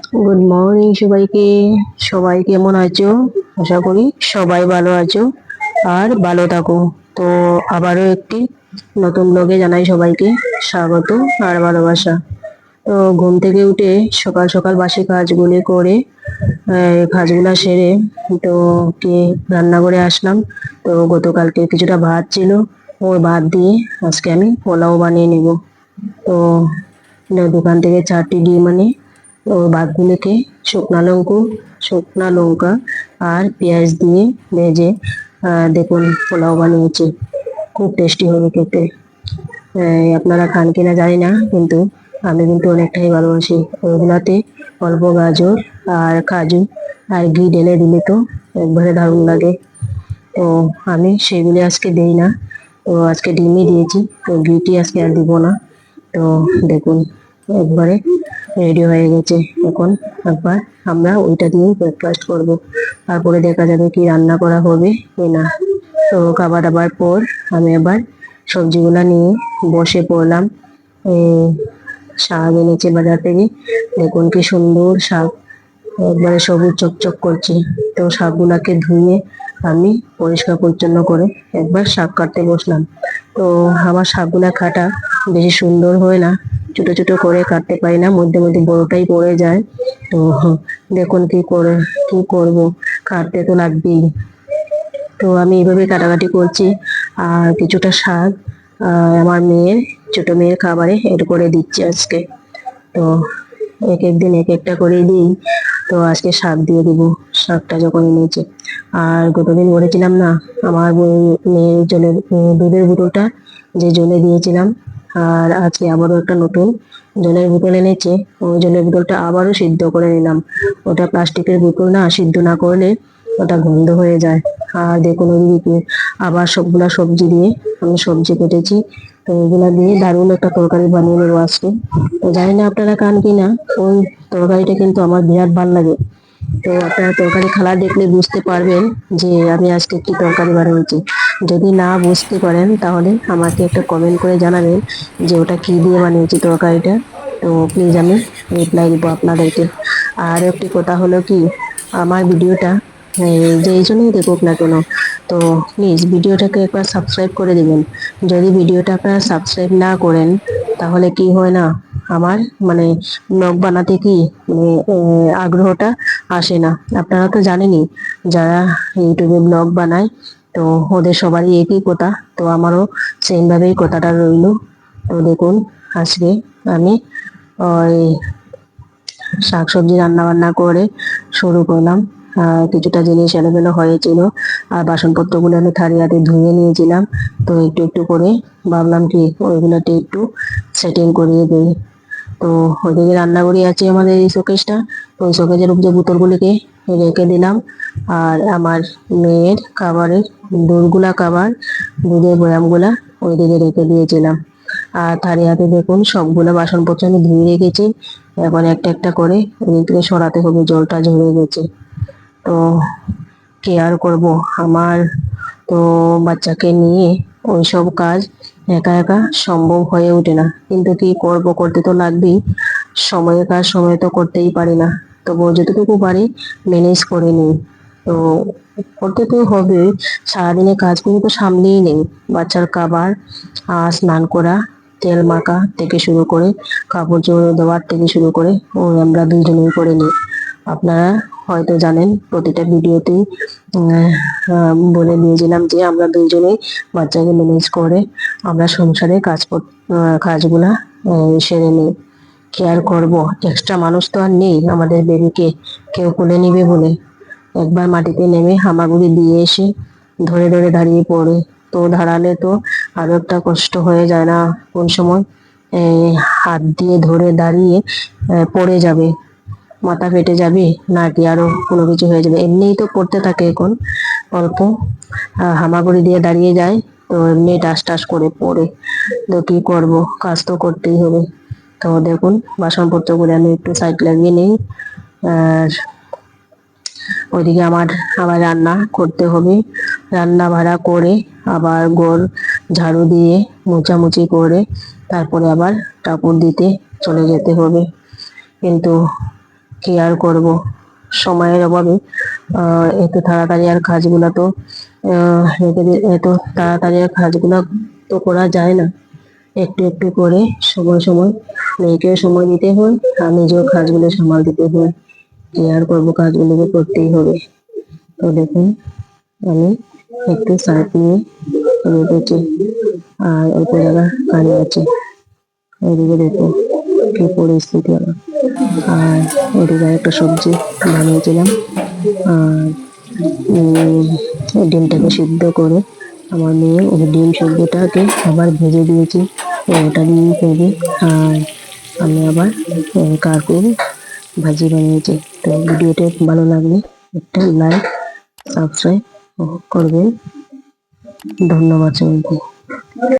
Good morning সবাইকে। সবাই কেমন আছো? আশা করি সবাই ভালো আছো আর ভালো থাকো। তো আবারও একটি নতুন ব্লগে জানাই সবাইকে স্বাগত আর ভালোবাসা। তো ঘুম থেকে উঠে সকাল সকাল বাসি কাজগুলি করে কাজগুলা সেরে, তো কে রান্না করে আসলাম। তো গতকালকে কিছুটা ভাত ছিল, ওই ভাত দিয়ে আজকে আমি পোলাও বানিয়ে নেব। তো দোকান থেকে চারটি ডিম ও ভাতগুলোকে শুকনা লঙ্কা শুকনা লঙ্কা আর পেঁয়াজ দিয়ে ভেজে দেখুন পোলাও বানিয়েছি। খুব টেস্টি হবে খেতে। আপনারা খান কিনা জানি না, কিন্তু আমি কিন্তু অনেকটাই ভালোবাসি। ওগুলাতে অল্প গাজর আর কাজু আর ঘি ঢেলে দিলে তো একবারে দারুণ লাগে। তো আমি সেগুলি আজকে দেই না। তো আজকে ডিমই দিয়েছি, তো ঘিটি আজকে আর দিব না। তো দেখুন, একবারে রেডি হয়ে গেছে। এখন একবার আমরা ওইটা দিয়েই ব্রেকফাস্ট করব। তারপরে দেখা যাবে কি রান্না করা হবে কি না। তো খাবার দাবার পর আমি আবার সবজিগুলো নিয়ে বসে পড়লাম। শাক এনেছে বাজার থেকে। দেখুন কি সুন্দর শাক। একবারে সবুজ চকচক করছে। তো শাকগুলাকে ধুয়ে আমি পরিষ্কার পরিচ্ছন্ন করে একবার শাক কাটতে বসলাম। তো আমার শাকগুলা কাটা বেশি সুন্দর হয় না। ছোট ছোট করে কাটতে পারি না, মধ্যে মধ্যে বড়টাই পড়ে যায়। তো দেখুন কি করে, কি করব? কাটতে তো লাগবেই। তো আমি এইভাবে কাটাকাটি করছি। আর কিছুটা শাক আমার মেয়ের, ছোট মেয়ের খাবারে এড করে দিচ্ছি আজকে। তো এক এক দিন এক একটা করে দিই। তো আজকে শাক দিয়ে দিব। শাকটা যখন এনেছে। আর গতদিন বলেছিলাম না, আমার মেয়ের জলের দুধের বোতলটা যে জলে দিয়েছিলাম, আর আজকে আবারও একটা নতুন জলের বোতল এনেছে। ওই জলের বোতলটা আবারও সিদ্ধ করে নিলাম। ওটা প্লাস্টিকের বোতল না, সিদ্ধ না করলে ওটা গন্ধ হয়ে যায়। আর দেখুন ওইদিকে আবার সবগুলা সবজি দিয়ে আমি সবজি কেটেছি। তো এগুলা দিয়ে দারুণ একটা তরকারি বানিয়ে নেব আজকে। তো জানি না আপনারা খান কি না ওই তরকারিটা কিন্তু আমার বিরাট ভালো লাগে। তো আপনারা তরকারি খালা দেখলে বুঝতে পারবেন যে আমি আজকে কি তরকারি বানিয়েছি। যদি না বুঝতে পারেন, তাহলে আমাকে একটা কমেন্ট করে জানাবেন যে ওটা কি দিয়ে বানিয়েছি তরকারিটা। তো প্লিজ আমি রিপ্লাই দিব আপনাদেরকে। আর একটি কথা হলো কি, আমার ভিডিওটা যে এই জন্যই দেখুক না কেন, তো প্লিজ ভিডিওটাকে একবার সাবস্ক্রাইব করে দেবেন। যদি ভিডিওটা আপনারা সাবস্ক্রাইব না করেন, তাহলে কি হয় না? আমার মানে ব্লগ বানাতে কি মানে আগ্রহটা আসে না। আপনারা তো জানেনই, যারা ইউটিউবে ব্লগ বানায়, তো ওদের সবারই একই কথা, তো আমারও সেম ভাবেই কথাটা রইল। তো দেখুন, আজকে আমি ওই শাকসবজি রান্না বান্না করে শুরু করলাম। কিছুটা জিনিস এলোমেলো হয়েছিল, আর বাসনপত্রগুলো আমি থারিয়াতে ধুয়ে নিয়েছিলাম। তো একটু একটু করে ভাবলাম কি, ওইগুলোতে একটু সেটিং করিয়ে দিই। তো ওইদিকে রান্নাঘরে আছে আমাদের এই শোকেসটা ওই শোকেজের উপরে বোতলগুলিকে রেখে দিলাম। আর আমার মেয়ের খাবারের দুধগুলা, খাবার, দুধের বয়ামগুলা ওইদিকে রেখে দিয়েছিলাম। আর থারি হাতে দেখুন, সবগুলো বাসনপত্র আমি ধুয়ে রেখেছি। এখন একটা একটা করে ওদিক থেকে সরাতে হবে, জলটা ঝরে গেছে। তো কেয়ার করব? আমার তো বাচ্চাকে নিয়ে ওইসব কাজ একা একা সম্ভব হয়ে ওঠে না। কিন্তু কি করব, করতে তো লাগবেই। সময়ের কাজ সময় তো করতেই পারি না। তবুও যতটুকু পারি ম্যানেজ করে নিই। তো করতে তো হবে। সারাদিনে কাজগুলো তো সামনেই নেই। বাচ্চার খাবার স্নান করা, তেল মাখা থেকে শুরু করে, কাপড় চোপড় দেওয়ার থেকে শুরু করে, ওই আমরা দুজনেই করে নিই। আপনারা হয়তো জানেন, প্রতিটা ভিডিওতেই বলে দিয়েছিলাম যে আমরা দুইজনেই বাচ্চাকে ম্যানেজ করে আমরা সংসারে কাজ কাজগুলা সেরে নিই। কেয়ার করব? এক্সট্রা মানুষ তো আর নেই আমাদের বেবিকে কেউ কোলে নিবে বলে। একবার মাটিতে নেমে হামাগুড়ি দিয়ে এসে ধরে ধরে দাঁড়িয়ে পড়ে। তো দাঁড়ালে তো আরও একটা কষ্ট হয়ে যায় না? কোন সময় হাত দিয়ে ধরে দাঁড়িয়ে পড়ে যাবে। মাথা ফেটে যাবে নাকি আরও কোনো কিছু হয়ে যাবে? এমনিই তো পড়তে থাকে এখন, অল্প। হামাগুড়ি দিয়ে দাঁড়িয়ে যায়, তো এমনি টাস টাস করে পড়ে। তো কি করব? কাজ তো করতেই হবে। তো দেখুন বাসনপত্রগুলো আমি একটু সাইড লাগিয়ে নেই। আর ওইদিকে আমার আবার রান্না করতে হবে। রান্না ভাড়া করে আবার গোল ঝাড়ু দিয়ে মোচামুচি করে তারপরে আবার কাপড় দিতে চলে যেতে হবে। কিন্তু কি আর করব। সময়ের অভাবে এত তাড়াতাড়ি আর কাজগুলো তো এত তাড়াতাড়ি আর কাজগুলো তো করা যায় না। একটু একটু করে সময় সময়, মেয়েকেও সময় দিতে হয়, আর নিজেও কাজগুলো সামাল দিতে হয়। কি আর করব কাজগুলোকে করতেই হবে। তো দেখুন, আমি একটু সাইড নিয়ে রেখেছি আর অল্প জায়গা কাজ আছে। এদিকে দেখুন। পরিস্থিতি আমার আর ওদিকে একটা সবজি বানিয়েছিলাম। আর ডিমটাকে সিদ্ধ করে আমার মেয়ে, ওই ডিম সবজিটাকে আবার ভেজে দিয়েছি ওটা দিয়ে করবে আর আমি আবার কাকুর ভাজি বানিয়েছি। তো ভিডিওটা ভালো লাগলে একটা লাইক সাবস্ক্রাইব করবেন। ধন্যবাদ সবাইকে।